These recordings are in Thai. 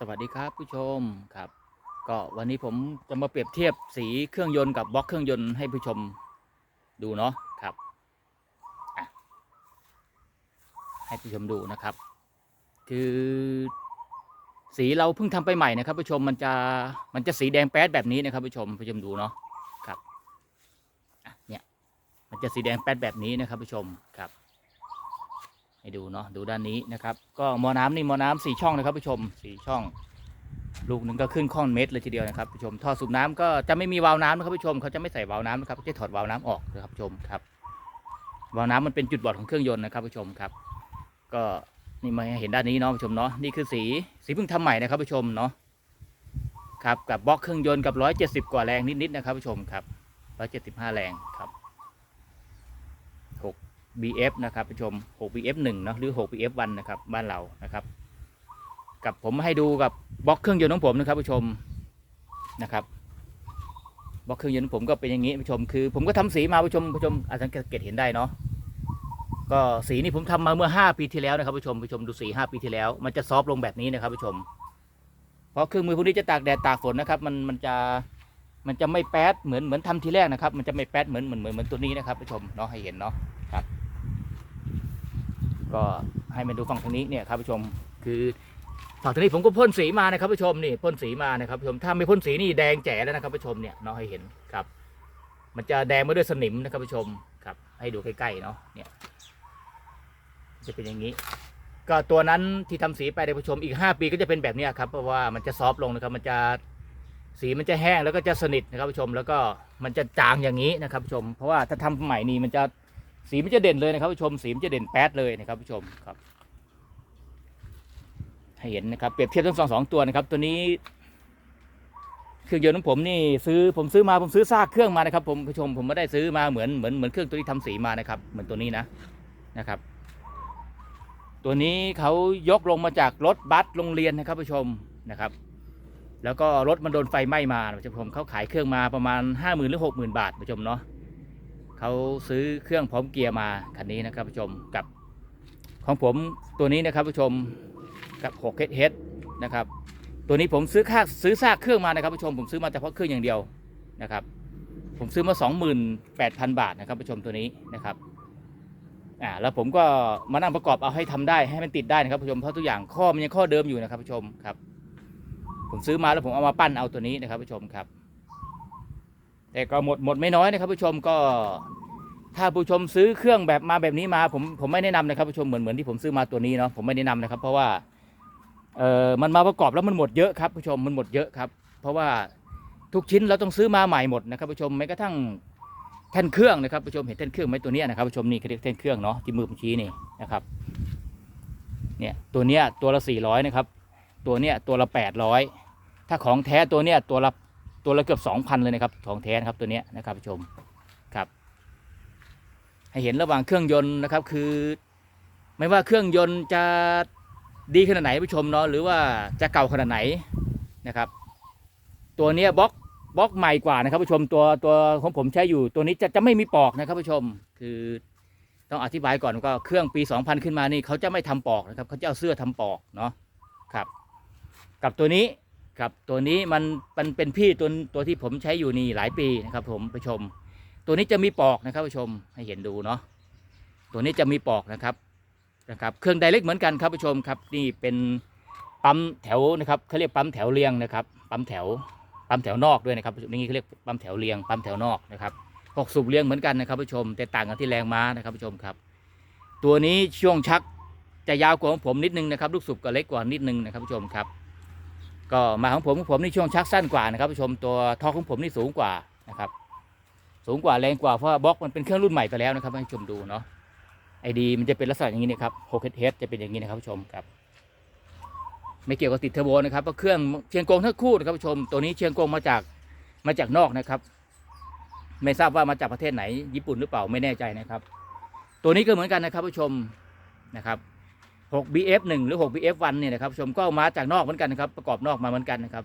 สวัสดีครับผู้ชมครับ ก็วันนี้ผมจะมาเปรียบเทียบสีเครื่องยนต์กับบล็อกเครื่องยนต์ให้ผู้ชมดูเนาะครับให้ผู้ชมดูนะครับ คือสีเราเพิ่งทำไปใหม่นะครับผู้ชมมันจะมันจะสีแดงแป๊ดแบบนี้นะครับผู้ชมผู้ชมดูเนาะครับเนี่ยมันจะสีแดงแป๊ดแบบนี้นะครับผู้ชมครับ ให้ดูเนาะดูด้านนี้นะครับ ก็มอน้ำนี่มอน้ำสี่ช่องนะครับผู้ชมสี่ช่อง ลูกหนึ่งก็ขึ้นข้อนเม็ดเลยทีเดียวนะครับผู้ชมท่อสูบน้ำก็จะไม่มีวาล์วน้ำนะครับผู้ชมเขาจะไม่ใส่วาล์วน้ำนะครับจะถอดวาล์วน้ำออกนะครับผู้ชมครับวาล์วน้ำมันเป็นจุดบอดของเครื่องยนต์นะครับผู้ชมครับ ก็นี่มาเห็นด้านนี้เนาะผู้ชมเนาะนี่คือสีสีเพิ่งทำใหม่นะครับผู้ชมเนาะครับกับบล็อกเครื่องยนต์กับร้อยเจ็ดสิบกว่าแรงนิดๆนะครับผู้ชมครับร้อยเจ็ดสิบห้าแรงครับ BF นะครับผู้ชม 6 BF 1เนอะหรือ 6 BF 1นะครับบ้านเรานะครับ กับผมให้ดูกับบล็อกเครื่องยนต์ของผมนะครับผู้ชมนะครับบล็อกเครื่องยนต์ผมก็เป็นอย่างนี้ผู้ชม คือ ผมก็ทำสีมาผู้ชมผู้ชมอาจจะสังเกตเห็นได้เนาะก็สีนี่ผมทำมาเมื่อ 5 ปีที่แล้วนะครับผู้ชมผู้ชมดูสี5ปีที่แล้ว มันจะซอฟลงแบบนี้นะครับผู้ชม เพราะเครื่องมือพวกนี้จะตากแดดตากฝนนะครับ มันมันจะมันจะไม่แป๊ดเหมือนเหมือนทำทีแรกนะครับ มันจะไม่แป๊ดเหมือนเหมือนเหมือนตัวนี้นะครับผู้ชมเนาะให้เห็นเนาะ ก็ให้มาดูฝั่งทางนี้เนี่ยครับผู้ชมคือฝั่งทางนี้ผมก็พ่นสีมานะครับผู้ชมนี่พ่นสีมานะครับผู้ชมถ้าไม่พ่นสีนี่แดงแจ๋แล้วนะครับผู้ชมเนี่ยเนาะให้เห็นครับ มันจะแดงมาด้วยสนิมนะครับผู้ชมครับ ให้ดูใกล้ๆเนาะเนี่ย จะเป็นอย่างนี้ ก็ตัวนั้นที่ทำสีไปในผู้ชมอีก 5 ปีก็จะเป็นแบบนี้ครับเพราะว่ามันจะซอฟลงนะครับ มันจะสีมันจะแห้งแล้วก็จะสนิทนะครับผู้ชมแล้วก็มันจะจางอย่างนี้นะครับผู้ชม เพราะว่าถ้าทำใหม่นี่มันจะ สีมันจะเด่นเลยนะครับผู้ชมสีมันจะเด่นแป๊ดเลยนะครับผู้ชมครับให้เห็นนะครับเปรียบเทียบทั้งสองสองตัวนะครับ ตัวนี้เครื่องยนต์ของผมนี่ซื้อผมซื้อมาผมซื้อซากเครื่องมานะครับ ผมผู้ชมผมไม่ได้ซื้อมาเหมือนเหมือนเหมือนเครื่องตัวที่ทำสีมานะครับ เหมือนตัวนี้นะนะครับ ตัวนี้เขายกลงมาจากรถบัสโรงเรียนนะครับผู้ชมนะครับ แล้วก็รถมันโดนไฟไหม้มาผู้ชมเขาขายเครื่องมาประมาณห้าหมื่นหรือหกหมื่นบาทผู้ชมเนาะ เขาซื้อเครื่องพร้อมเกียร์มาคันนี้นะครับผู้ชมกับของผมตัวนี้นะครับผู้ชมกับ6 h h นะครับตัวนี้ผมซื้อค่าซื้อซากเครื่องมานะครับผู้ชม ผมซื้อมาแต่เพาะเครื่องอย่างเดียวนะครับ ผมซื้อมา 28,000 บาทนะครับผู้ชมตัวนี้นะครับอ่าแล้วผมก็มานั่งประกอบเอาให้ทำได้ให้มันติดได้นะครับผู้ชมเพราะทุกอย่างข้อมันยังข้อเดิมอยู่นะครับผู้ชมครับ ผมซื้อมาแล้วผมเอามาปั้นเอาตัวนี้นะครับผู้ชมครับ แต่ก็หมดหมดไม่น้อยนะครับผู้ชมก็ ถ้าผู้ชมซื้อเครื่องแบบมาแบบนี้มาผมผมไม่แนะนำนะครับผู้ชมเหมือนเหมือนที่ผมซื้อมาตัวนี้เนาะผมไม่แนะนำนะครับ เพราะว่าเออมันมาประกอบแล้วมันหมดเยอะครับผู้ชมมันหมดเยอะครับ เพราะว่าทุกชิ้นเราต้องซื้อมาใหม่หมดนะครับผู้ชมแม้กระทั่งแท่นเครื่องนะครับผู้ชมเห็นแท่นเครื่องไหมตัวนี้นะครับผู้ชมนี่เขาเรียกแท่นเครื่องเนาะที่มือผมชี้นี่นะครับเนี่ยตัวเนี้ยตัวละสี่ร้อยนะครับ ตัวเนี้ยตัวละแปดร้อยถ้าของแท้ตัวเนี้ยตัวละ ตัวละเกือบสองพันเลยนะครับของแท้นะครับตัวนี้นะครับผู้ชมครับให้เห็นระหว่างเครื่องยนต์นะครับคือ ไม่ว่าเครื่องยนต์จะดีขนาดไหนผู้ชมเนาะหรือว่าจะเก่าขนาดไหนนะครับ ตัวนี้บล็อกบล็อกใหม่กว่านะครับผู้ชมตัวตัวของผมใช้อยู่ตัวนี้จะจะไม่มีปอกนะครับผู้ชมคือต้องอธิบายก่อนก็เครื่องปี 2000 ขึ้นมานี่เขาจะไม่ทำปอกนะครับเขาจะเอาเสื้อทำปอกเนาะครับ กับตัวนี้ ครับตัวนี้มันมันเป็นพี่ตัวตัวที่ผมใช้อยู่นี่หลายปีนะครับ ผมผู้ชม ตัวนี้จะมีปอกนะครับผู้ชมให้เห็นดูเนาะตัวนี้จะมีปอกนะครับนะครับ เครื่องไดเรกเหมือนกันครับผู้ชมครับนี่เป็นปั๊มแถวนะครับเขาเรียกปั๊มแถวเรียงนะครับ ปั๊มแถวปั๊มแถวนอกด้วยนะครับนี่เขาเรียกปั๊มแถวเรียงปั๊มแถวนอกนะครับหกสูบเรียงเหมือนกันนะครับผู้ชม แต่ต่างกันที่แรงม้านะครับผู้ชมครับ ตัวนี้ช่วงชักจะยาวกว่าของผมนิดนึงนะครับลูกสูบก็เล็กกว่านิดนึงนะครับผู้ชมครับ ก็มาของผมของผมนี่ช่วงชักสั้นกว่านะครับผู้ชมตัวท่อของผมนี่สูงกว่านะครับ สูงกว่าแรงกว่าเพราะบล็อกมันเป็นเครื่องรุ่นใหม่ไปแล้วนะครับให้ชมดูเนาะไอดีมันจะเป็นลักษณะอย่างนี้นะครับ6 h h จะเป็นอย่างนี้นะครับผู้ชมครับ ไม่เกี่ยวกับติดเทอร์โบนะครับเพราะเครื่องเชียงกงทั้งคู่นะครับผู้ชม ตัวนี้เชียงกงมาจากมาจากนอกนะครับ ไม่ทราบว่ามาจากประเทศไหนญี่ปุ่นหรือเปล่าไม่แน่ใจนะครับ ตัวนี้ก็เหมือนกันนะครับผู้ชมนะครับ 6 BF 1 หรือ6 BF 1 เนี่ยนะครับชมก็เอามาจากนอกเหมือนกันนะครับประกอบนอกมาเหมือนกันนะครับ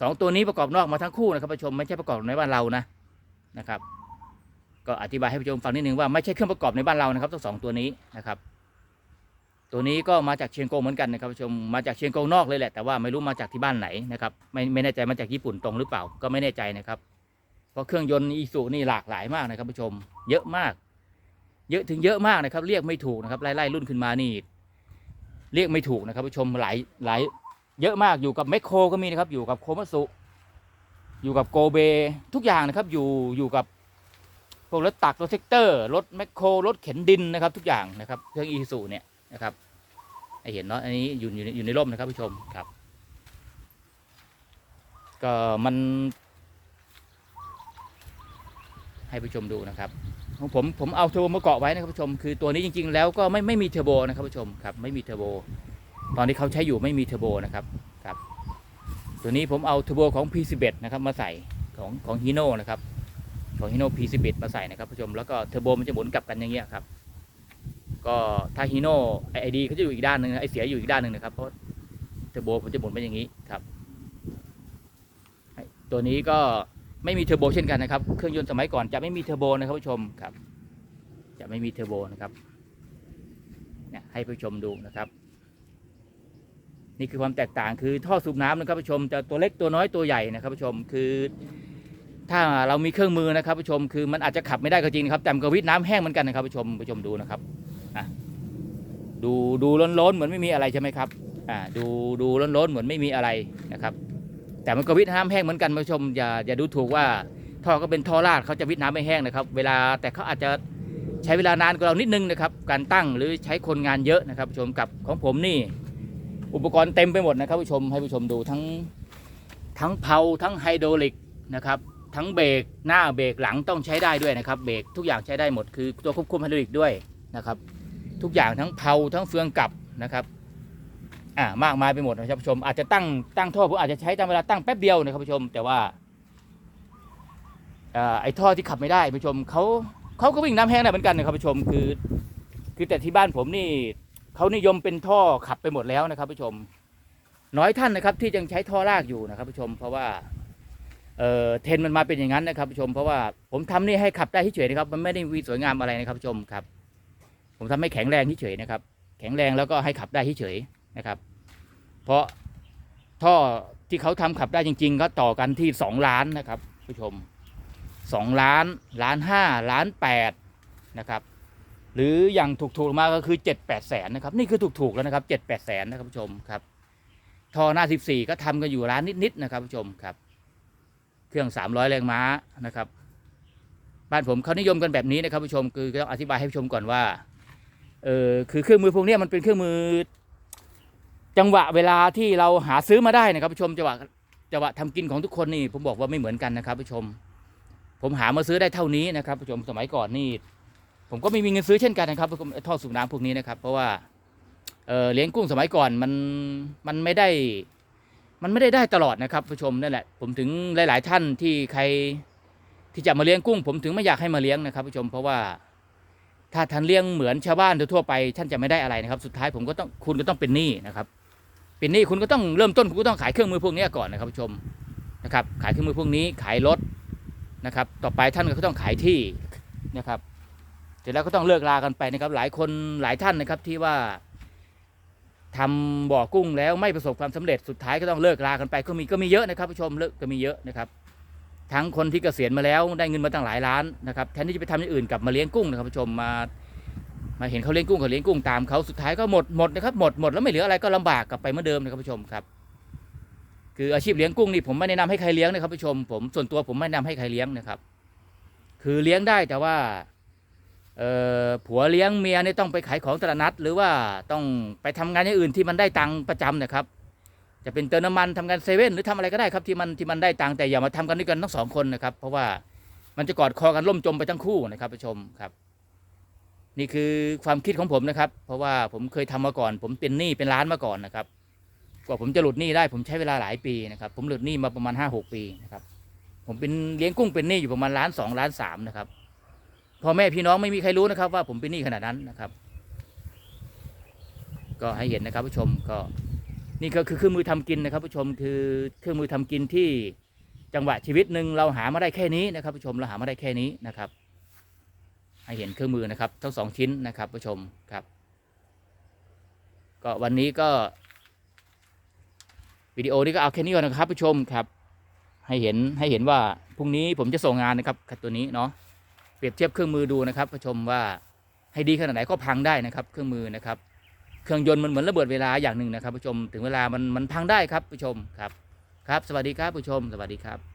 สองตัวนี้ประกอบนอกมาทั้งคู่นะครับผู้ชมไม่ใช่ประกอบในบ้านเรานะนะครับ ก็อธิบายให้ผู้ชมฟังนิดนึงว่าไม่ใช่เครื่องประกอบในบ้านเรานะครับทั้งสองตัวนี้นะครับ ตัวนี้ก็มาจากเชียงกงเหมือนกันนะครับผู้ชมมาจากเชียงกงนอกเลยแหละแต่ว่าไม่รู้มาจากที่บ้านไหนนะครับไม่ไม่แน่ใจมาจากญี่ปุ่นตรงหรือเปล่าก็ไม่แน่ใจนะครับ เพราะเครื่องยนต์อีซูนี่หลากหลายมากนะครับผู้ชม เยอะมาก เยอะถึงเยอะมากนะครับ เรียกไม่ถูกนะครับไล่ๆรุ่นขึ้นมานี่ เรียกไม่ถูกนะครับผู้ชมหลายหลายเยอะมากอยู่กับแมคโครก็มีนะครับ อยู่กับโคมัสุอยู่กับโกเบทุกอย่างนะครับ อยู่อยู่กับพวกรถตักรถเซกเตอร์รถแมคโครรถเข็นดินนะครับ ทุกอย่างนะครับเครื่องอีซูเนี่ยนะครับให้เห็นเนาะอันนี้อยู่อยู่อยู่ในร่มนะครับผู้ชมครับ ก็มัน ให้ผู้ชมดูนะครับ ของผมผมเอาเทอร์โบมาเกาะไว้นะครับผู้ชม คือตัวนี้จริง ๆ แล้วก็ไม่ไม่มีเทอร์โบนะครับผู้ชมครับไม่มีเทอร์โบตอนที่เขาใช้อยู่ไม่มีเทอร์โบนะครับครับตัวนี้ผมเอาเทอร์โบของ P11 นะครับมาใส่ของของฮีโน่นะครับของฮีโน่ P11 มาใส่นะครับผู้ชมแล้วก็เทอร์โบมันจะหมุนกลับกันอย่างเงี้ยครับก็ถ้าฮีโน่ไอดีเขาจะอยู่อีกด้านหนึ่งไอเสียอยู่อีกด้านหนึ่งนะครับเพราะเทอร์โบมันจะหมุนเป็นอย่างนี้ครับตัวนี้ก็ ไม่มีเทอร์โบเช่นกันนะครับ เครื่องยนต์สมัยก่อนจะไม่มีเทอร์โบนะครับผู้ชมครับ จะไม่มีเทอร์โบนะครับเนี่ยให้ผู้ชมดูนะครับ นี่คือความแตกต่างคือท่อสูบน้ำนะครับผู้ชมจะตัวเล็กตัวน้อยตัวใหญ่นะครับผู้ชมคือ ถ้าเรามีเครื่องมือนะครับผู้ชมคือมันอาจจะขับไม่ได้ก็จริงนะครับแต่มันก็วิทย์น้ำแห้งเหมือนกันนะครับผู้ชมผู้ชมดูนะครับดูดูล้นๆเหมือนไม่มีอะไรใช่ไหมครับอ่าดูดูล้นๆเหมือนไม่มีอะไรนะครับ แต่มันก็วิทน้ำแห้งเหมือนกันผู้ชมอย่าอย่าดูถูกว่าท่อก็เป็นท่อลาดเขาจะวิทน้ำไม่แห้งนะครับ เวลาแต่เขาอาจจะใช้เวลานานกว่าเรานิดนึงนะครับ การตั้งหรือใช้คนงานเยอะนะครับผู้ชมกับของผมนี่ อุปกรณ์เต็มไปหมดนะครับผู้ชมให้ผู้ชมดูทั้งทั้งเพลาทั้งไฮดรอลิกนะครับทั้งเบรกหน้าเบรกหลังต้องใช้ได้ด้วยนะครับเบรกทุกอย่างใช้ได้หมดคือตัวควบคุมไฮดรอลิกด้วยนะครับ ทุกอย่างทั้งเพลาทั้งเฟืองกลับนะครับ อ่ามากมายไปหมดนะครับผู้ชมอาจจะตั้งตั้งท่อผมอาจจะใช้ตามเวลาตั้งแป๊บเดียวนะครับผู้ชม แต่ว่าอไอ้ท่อที่ขับไม่ได้ผู้ชมเขาเขาก็วิ่งน้ำแห้งได้เหมือนกันนะครับผู้ชมคือ คือแต่ที่บ้านผมนี่เขานิยมเป็นท่อขับไปหมดแล้วนะครับผู้ชม น้อยท่านนะครับ ที่ยังใช้ท่อลากอยู่นะครับผู้ชม เพราะว่าเอ่อเทนมันมาเป็นอย่างนั้นนะครับผู้ชม เพราะว่าผมทำนี่ให้ขับได้เฉยๆนะครับ มันไม่ได้วีสวยงามอะไรนะครับผู้ชมครับ ผมทำให้แข็งแรงเฉยๆนะครับ แข็งแรงแล้วก็ให้ขับได้เฉยๆ นะครับ เพราะท่อที่เขาทำขับได้จริง ๆ ก็ต่อกันที่สองล้านนะครับผู้ชมสองล้านล้านห้าล้านแปดนะครับ หรืออย่างถูกๆมาก็คือเจ็ดแปดแสนนะครับ นี่คือถูกๆแล้วนะครับเจ็ดแปดแสนนะครับผู้ชมครับท่อหน้าสิบสี่ก็ทำกันอยู่ล้านนิดๆนะครับผู้ชมครับ เครื่องสามร้อยแรงม้านะครับ บ้านผมเขานิยมกันแบบนี้นะครับผู้ชมคือต้องอธิบายให้ผู้ชมก่อนว่าเออคือเครื่องมือพวกนี้มันเป็นเครื่องมือ จังหวะเวลาที่เราหาซื้อมาได้นะครับผู้ชมจังหวะจังหวะทำกินของทุกคนนี่ผมบอกว่าไม่เหมือนกันนะครับผู้ชม ผมหามาซื้อได้เท่านี้นะครับผู้ชมสมัยก่อนนี่ผมก็ไม่มีเงินซื้อเช่นกันนะครับท่อสูบน้ำพวกนี้นะครับ เพราะว่าเออเลี้ยงกุ้งสมัยก่อนมันมันไม่ได้มันไม่ได้ได้ตลอดนะครับผู้ชมนั่นแหละผมถึงหลาย ๆ ท่านที่ใครที่จะมาเลี้ยงกุ้ง ผมถึงไม่อยากให้มาเลี้ยงนะครับผู้ชมเพราะว่าถ้าท่านเลี้ยงเหมือนชาวบ้านทั่วไป ท่านจะไม่ได้อะไรนะครับ สุดท้ายผมก็ต้องคุณก็ต้องเป็นหนี้นะครับ เป็นหนี้คุณก็ต้องเริ่มต้นคุณก็ต้องขายเครื่องมือพวกนี้ก่อนนะครับผู้ชมนะครับขายเครื่องมือพวกนี้ขายรถนะครับต่อไปท่านก็ต้องขายที่นะครับเสร็จแล้วก็ต้องเลิกลากันไปนะครับหลายคนหลายท่านนะครับที่ว่าทำบ่อกุ้งแล้วไม่ประสบความสำเร็จสุดท้ายก็ต้องเลิกลากันไปก็มีก็มีเยอะนะครับผู้ชมเลิกก็มีเยอะนะครับ ทั้งคนที่เกษียณมาแล้วได้เงินมาตั้งหลายล้านนะครับแทนที่จะไปทำอย่างอื่นกลับมาเลี้ยงกุ้งนะครับผู้ชมมา มาเห็นเขาเลี้ยงกุ้งเขาเลี้ยงกุ้งตามเขาสุดท้ายก็หมดหมดนะครับหมดหมดแล้วไม่เหลืออะไรก็ลำบากกลับไปเหมือนเดิมนะครับผู้ชมครับ คืออาชีพเลี้ยงกุ้งนี่ผมไม่แนะนำให้ใครเลี้ยงนะครับผู้ชม ผมส่วนตัวผมไม่แนะนำให้ใครเลี้ยงนะครับ คือเลี้ยงได้แต่ว่าเออผัวเลี้ยงเมียเนี่ยต้องไปขายของตลาดนัด หรือว่าต้องไปทำงานอย่างอื่นที่มันได้ตังค์ประจำนะครับ จะเป็นเติมน้ำมันทำงานเซเว่นหรือทำอะไรก็ได้ครับที่มันที่มันได้ตังค์แต่อย่ามาทำกันด้วยกันทั้งสองคนนะครับ เพราะว่ามันจะกอดคอกันล่มจมไปทั้งคู่นะครับผู้ชมครับ นี่คือความคิดของผมนะครับ เพราะว่าผมเคยทำมาก่อน ผมเป็นหนี้เป็นล้านมาก่อนนะครับกว่าผมจะหลุดหนี้ได้ผมใช้เวลาหลายปีนะครับ ผมหลุดหนี้มาประมาณห้าหกปีนะครับ ผมเป็นเลี้ยงกุ้งเป็นหนี้อยู่ประมาณล้านสองล้านสามนะครับพ่อแม่พี่น้องไม่มีใครรู้นะครับ ว่าผมเป็นหนี้ขนาดนั้นนะครับ ก็ให้เห็นนะครับผู้ชมก็นี่ก็คือเครื่องมือทำกินนะครับผู้ชมคือเครื่องมือทำกินที่จังหวะชีวิตหนึ่งเราหามาได้แค่นี้นะครับผู้ชมเราหามาได้แค่นี้นะครับ ให้เห็นเครื่องมือนะครับ ทั้งสองชิ้นนะครับผู้ชมครับ ก็วันนี้ก็วิดีโอนี้ก็เอาแค่นี้ก่อนนะครับผู้ชมครับ ให้เห็นให้เห็นว่าพรุ่งนี้ผมจะส่งงานนะครับกับตัวนี้เนาะเปรียบเทียบเครื่องมือดูนะครับผู้ชมว่าให้ดีขนาดไหนก็พังได้นะครับเครื่องมือนะครับ เครื่องยนต์มันเหมือนระเบิดเวลาอย่างหนึ่งนะครับผู้ชม ถึงเวลามันมันพังได้ครับผู้ชมครับครับ สวัสดีครับผู้ชม สวัสดีครับ